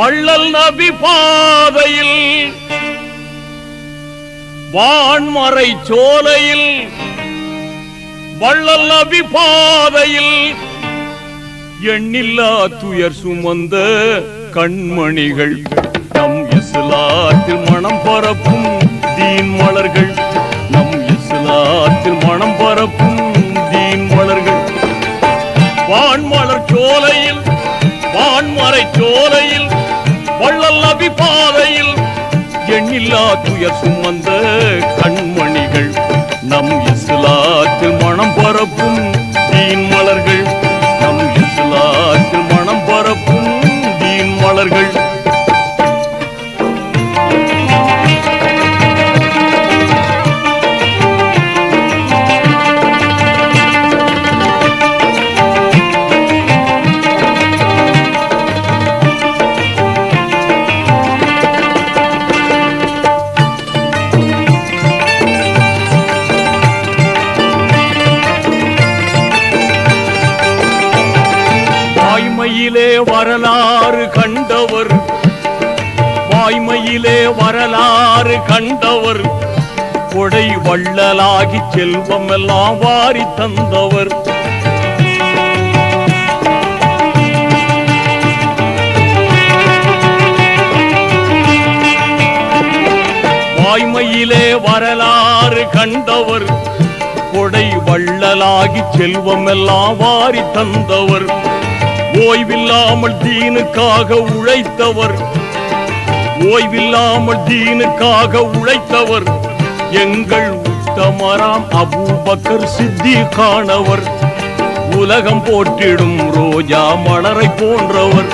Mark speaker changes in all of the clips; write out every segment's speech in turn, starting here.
Speaker 1: வள்ளல் நபி பாதையில் வான்மறை சோலையில் வள்ளல் நபி பாதையில் எண்ணில்லா துயர் சுமந்த கண்மணிகள். நம் இஸ்லாத்தில் மனம் பரப்பும் தீன் மலர்கள். நம் இஸ்லாத்தில் மனம் பரப்பும் தீன் மலர்கள். வான்மலர் சோலையில் வான்மறை சோலை நபி பாதையில் எண்ணில்லா துயர் சுமந்த கண்மணிகள். நம் இஸ்லாத்தில் மனம் பரப்பும் தீன் மலர்கள். நம் இஸ்லாத்தில் மனம் பரப்பும் தீன் மலர்கள். வாய்மையிலே வரலாறு கண்டவர். வாய்மையிலே வரலாறு கண்டவர். கொடை வள்ளலாகி செல்வம் எல்லாம் வாரி தந்தவர். வாய்மையிலே வரலாறு கண்டவர். கொடை வள்ளலாகி செல்வம் எல்லாம் வாரி தந்தவர். ஓய்வில்லாமல் தீனுக்காக உழைத்தவர். ஓய்வில்லாமல் தீனுக்காக உழைத்தவர். எங்கள் உத்தமராம் அபூபக்கர் சித்திகானவர் உலகம் போற்றிடும் ரோஜா மலரை போன்றவர்.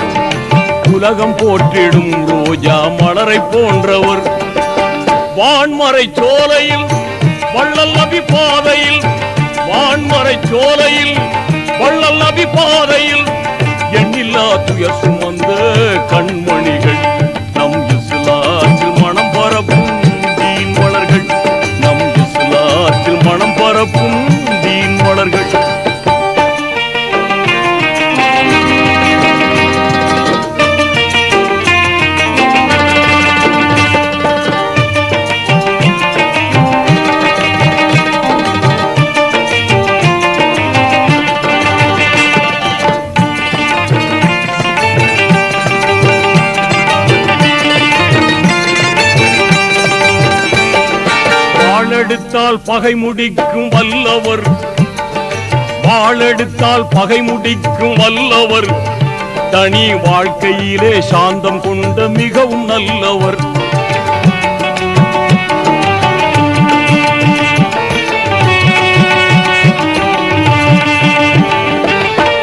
Speaker 1: உலகம் போற்றிடும் ரோஜா மலரை போன்றவர். வான்மறை சோலையில் வள்ளல் நபி பாதையில் வான்மறை சோலையில் வள்ளல் நபி பாதையில் எண்ணில்லா துயர் சுமந்த கண்மணிகள். வாழெடுத்தால் பகை முடிக்கும் வல்லவர். வாழெடுத்தால் பகை முடிக்கும் வல்லவர். தனி வாழ்க்கையிலே சாந்தம் கொண்ட மிகவும் நல்லவர்.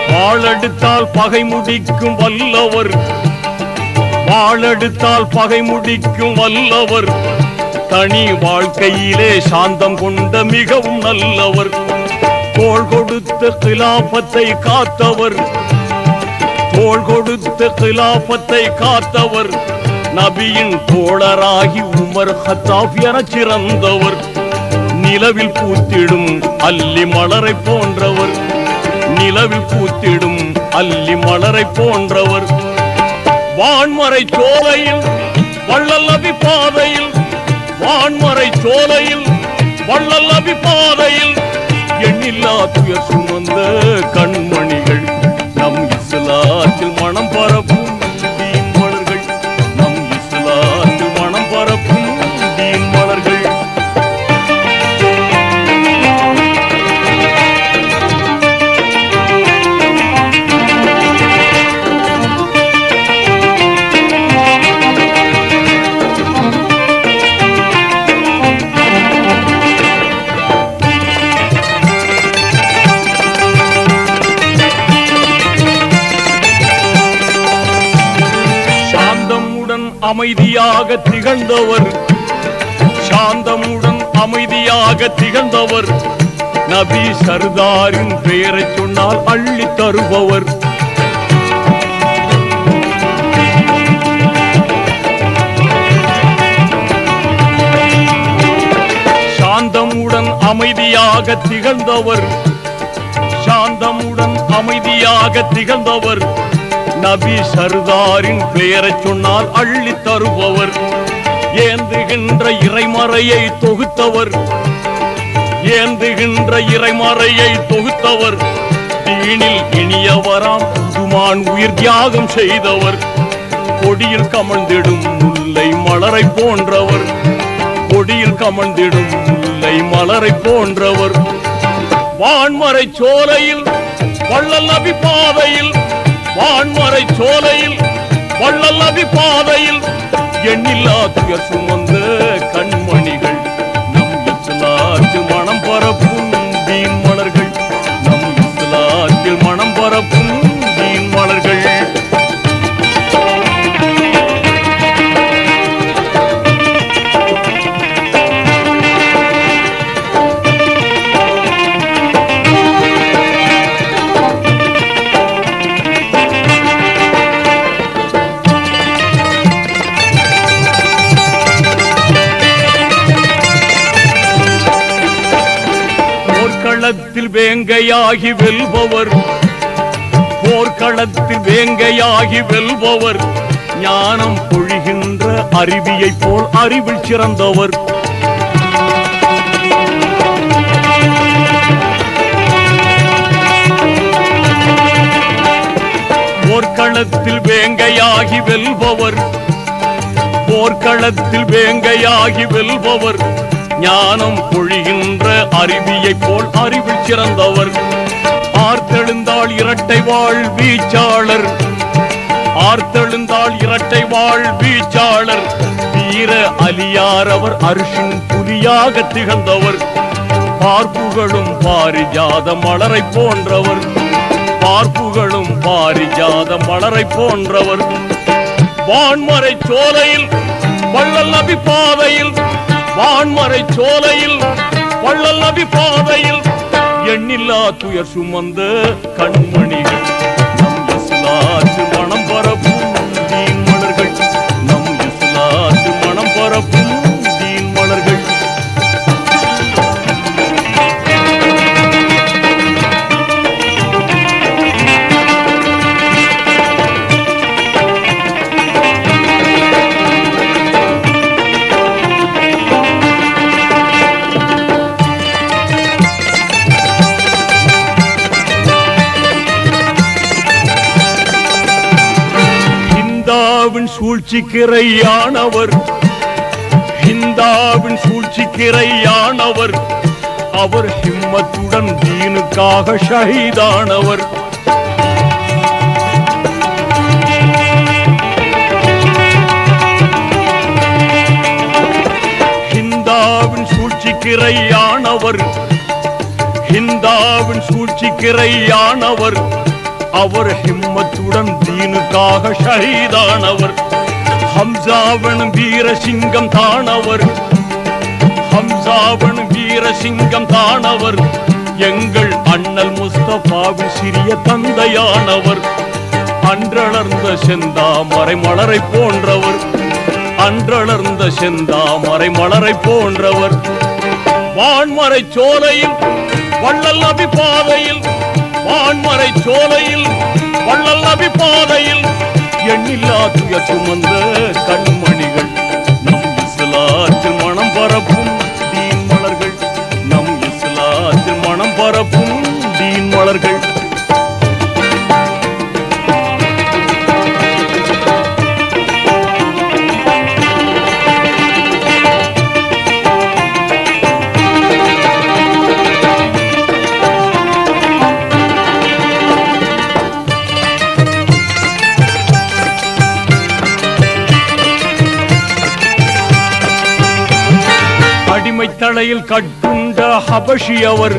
Speaker 1: வாழெடுத்தால் பகை முடிக்கும் வல்லவர். வாழெடுத்தால் பகை முடிக்கும் வல்லவர். தனி வாழ்க்கையிலே சாந்தம் கொண்ட மிகவும் நல்லவர். கோள் கொடுத்த கிலாபத்தை காத்தவர். கோள் கொடுத்த கிலாபத்தை காத்தவர். நபியின் தோழராகி உமர் ஹத்தாப் என சிறந்தவர். நிலவில் பூத்திடும் அல்லி மலரை போன்றவர். நிலவில் பூத்திடும் அல்லி மலரை போன்றவர். வான்மறை சோலையில் வள்ளல் நபி பாதையில் வான்மறை சோலையில் வள்ளல் நபி எண்ணில்லா துயர் சுமந்த அமைதியாக திகழ்ந்தவர். சாந்தமுடன் அமைதியாக திகழ்ந்தவர். நபி சர்தாரின் பெயரை சொன்னால் அள்ளி தருபவர். சாந்தமுடன் அமைதியாக திகழ்ந்தவர். சாந்தமுடன் அமைதியாக திகழ்ந்தவர். நபி சர்தாரின் பெயரை சொன்னால் அள்ளித் தருபவர். ஏந்துகின்ற இறைமறையை தொகுத்தவர். ஏந்துகின்ற இறைமறையை தொகுத்தவர். தீனில் இனியவராம் புதுமான் உயிர் தியாகம் செய்தவர். கொடியில் கமழ்ந்திடும் முல்லை மலரை போன்றவர். கொடியில் கமழ்ந்திடும் முல்லை மலரை போன்றவர். வான்மறை சோலையில் வள்ளல் நபி பாதையில் வான்மறை சோலையில் வள்ளல் பாதையில் எண்ணில்லா துயர் சுமந்த கண்மணிகள் நம் இஸ்லாத்தில் மனம் பரப்பும் தீன் போர்க்களத்தில் வேங்கையாகி வெல்பவர். போர்க்களத்தில் வேங்கையாகி வெல்பவர். ஞானம் பொழிகின்ற அருவியைப் போல் அறிவில் சிறந்தவர். போர்க்களத்தில் வேங்கையாகி வெல்பவர். போர்க்களத்தில் வேங்கையாகி வெல்பவர். ஞானம் பொழிகின்ற அருவியைப் போல் அறிவில் சிறந்தவர். ஆர்த்தெழுந்தாள் இரட்டை வாழ் வீச்சாளர். ஆர்த்தெழுந்தாள் இரட்டை வாழ் வீச்சாளர். வீர அலியாரவர் அவர் அரிசின் புலியாக திகழ்ந்தவர். பார்ப்புகளும் பாரிஜாத மலரை போன்றவர். பார்ப்புகளும் பாரிஜாத மலரை போன்றவர். வான்மறை சோலையில் வள்ளல் நபி பாதையில் வான்மறை சோலையில் வள்ளல் நபி பாதையில் எண்ணில்லா துயர் சுமந்த கண்மணிகள் சூழ்ச்சிக்கிறையானவர் ஹிந்தாவின் சூழ்ச்சிக்கிறையானவர் அவர் ஹிம்மத்துடன் தீனுக்காக ஷஹீதானவர். ஹிந்தாவின் சூழ்ச்சிக்கிறையானவர் ஹிந்தாவின் சூழ்ச்சிக்கிரையானவர். அவர் ஹிம்மத்துடன் தீனுக்காக ஷஹீதானவர். ஹம்சாவன் வீரசிங்கம் தானவர். ஹம்சாவன் வீரசிங்கம் தானவர். எங்கள் அண்ணல் முஸ்தபாவின் சிறிய தந்தையானவர். அன்றளர்ந்த செந்தா மறைமலரை போன்றவர். அன்றளர்ந்த செந்தா மறைமலரை போன்றவர். வான்மறை சோலையில் வள்ளல் நபி பாதையில் வான்மறை சோலையில் வள்ளல் நபி பாதையில் எண்ணில்லா துய சுமந்த கண்மணிகள். நம் இஸ்லாத்தில் மனம் பரப்பும் தீன் மலர்கள். நம் இஸ்லாத்தில் மனம் பரப்பும் தீன் மலர்கள். தலையில் கட்டுண்ட ஹபஷி அவர்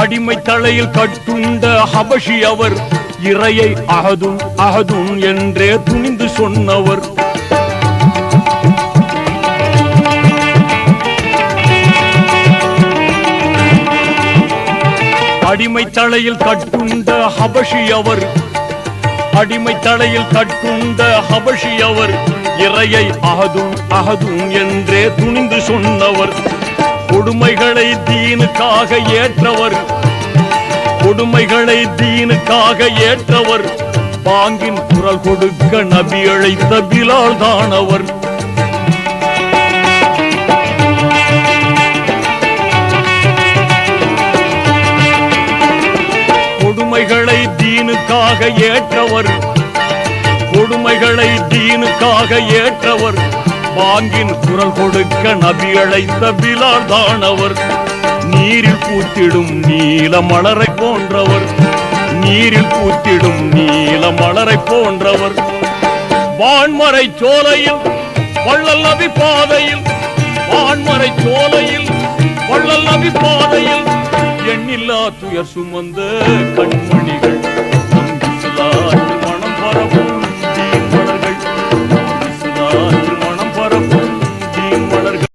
Speaker 1: அடிமை தலையில் கட்டுண்ட ஹபஷி அவர் இறையை அகதும் அகதும் என்றே துணிந்து சொன்னவர். அடிமை தலையில் கட்டுண்ட ஹபஷி அவர் அடிமை தலையில் கட்டுண்ட ஹபஷி அவர் இறையை அகதும் அகதும் என்றே துணிந்து சொன்னவர். கொடுமைகளை தீனுக்காக ஏற்றவர். கொடுமைகளை தீனுக்காக ஏற்றவர். பாங்கின் குரல் கொடுக்க நபி அழைத்த பிலால் தானவர் கொடுமைகளை தீனுக்காக ஏற்றவர். கொடுமைகளை தீனுக்காக ஏற்றவர். பாங்கின் குரல் கொடுக்க நபி அழைத்த பிலால் தானவர். நீரில் பூத்திடும் நீல மலரை போன்றவர். நீரில் பூத்திடும் நீல மலரை போன்றவர். வான்மறை சோலையில் வள்ளல் நபி பாதையில் வான்மறை சோலையில் வள்ளல் நபி பாதையில் எண்ணில்லா துயர் சுமந்த கண்மணிகள்.